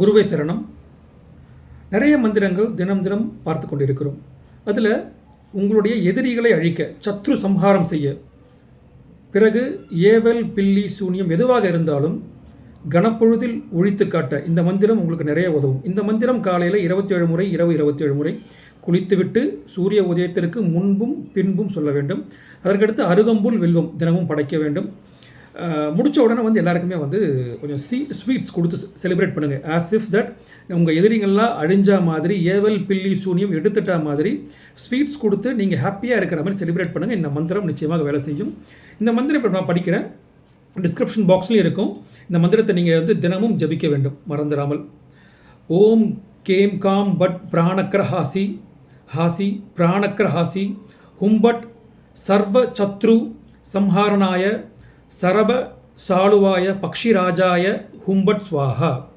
குருவை சரணம். நிறைய மந்திரங்கள் தினம் தினம் பார்த்து கொண்டிருக்கிறோம். அதில் உங்களுடைய எதிரிகளை அழிக்க சத்ரு சம்ஹாரம் செய்ய. பிறகு ஏவல் பில்லி சூனியம் எதுவாக இருந்தாலும் கனப்பொழுதில் ஒழித்து காட்ட இந்த மந்திரம் உங்களுக்கு நிறைய உதவும். இந்த மந்திரம் காலையில் இருபத்தேழு முறை இரவு இருபத்தேழு முறை குளித்துவிட்டு சூரிய உதயத்திற்கு முன்பும் பின்பும் சொல்ல வேண்டும். அதற்கடுத்து அருகம்புல் வில்வம் தினமும் படைக்க வேண்டும். முடித்த உடனே வந்து எல்லாருக்குமே வந்து கொஞ்சம் சீ ஸ்வீட்ஸ் கொடுத்து செலிப்ரேட் பண்ணுங்கள் ஆஸ் இஃப் தட் உங்கள் எதிரிங்கள்லாம் அழிஞ்சா மாதிரி ஏவல் பில்லி சூனியம் எடுத்துட்டா மாதிரி ஸ்வீட்ஸ் கொடுத்து நீங்கள் ஹாப்பியாக இருக்கிற மாதிரி செலிப்ரேட் பண்ணுங்கள் இந்த மந்திரம் நிச்சயமாக வேலை செய்யும். இந்த மந்திரம் இப்போ நான் படிக்கிறேன். டிஸ்கிரிப்ஷன் பாக்ஸ்லையும் இருக்கும். இந்த மந்திரத்தை நீங்கள் வந்து தினமும் ஜபிக்க வேண்டும். மறந்துடாமல் ஓம் கேம் காம் பட் பிராணக்கர ஹாசி ஹாசி பிராணக்கர ஹாசி ஹும்பட் சர்வ சத்ரு சம்ஹாரணாய சரப சாலுவாய பக்ஷிராஜாய ஹும்பட் ஸ்வாஹா.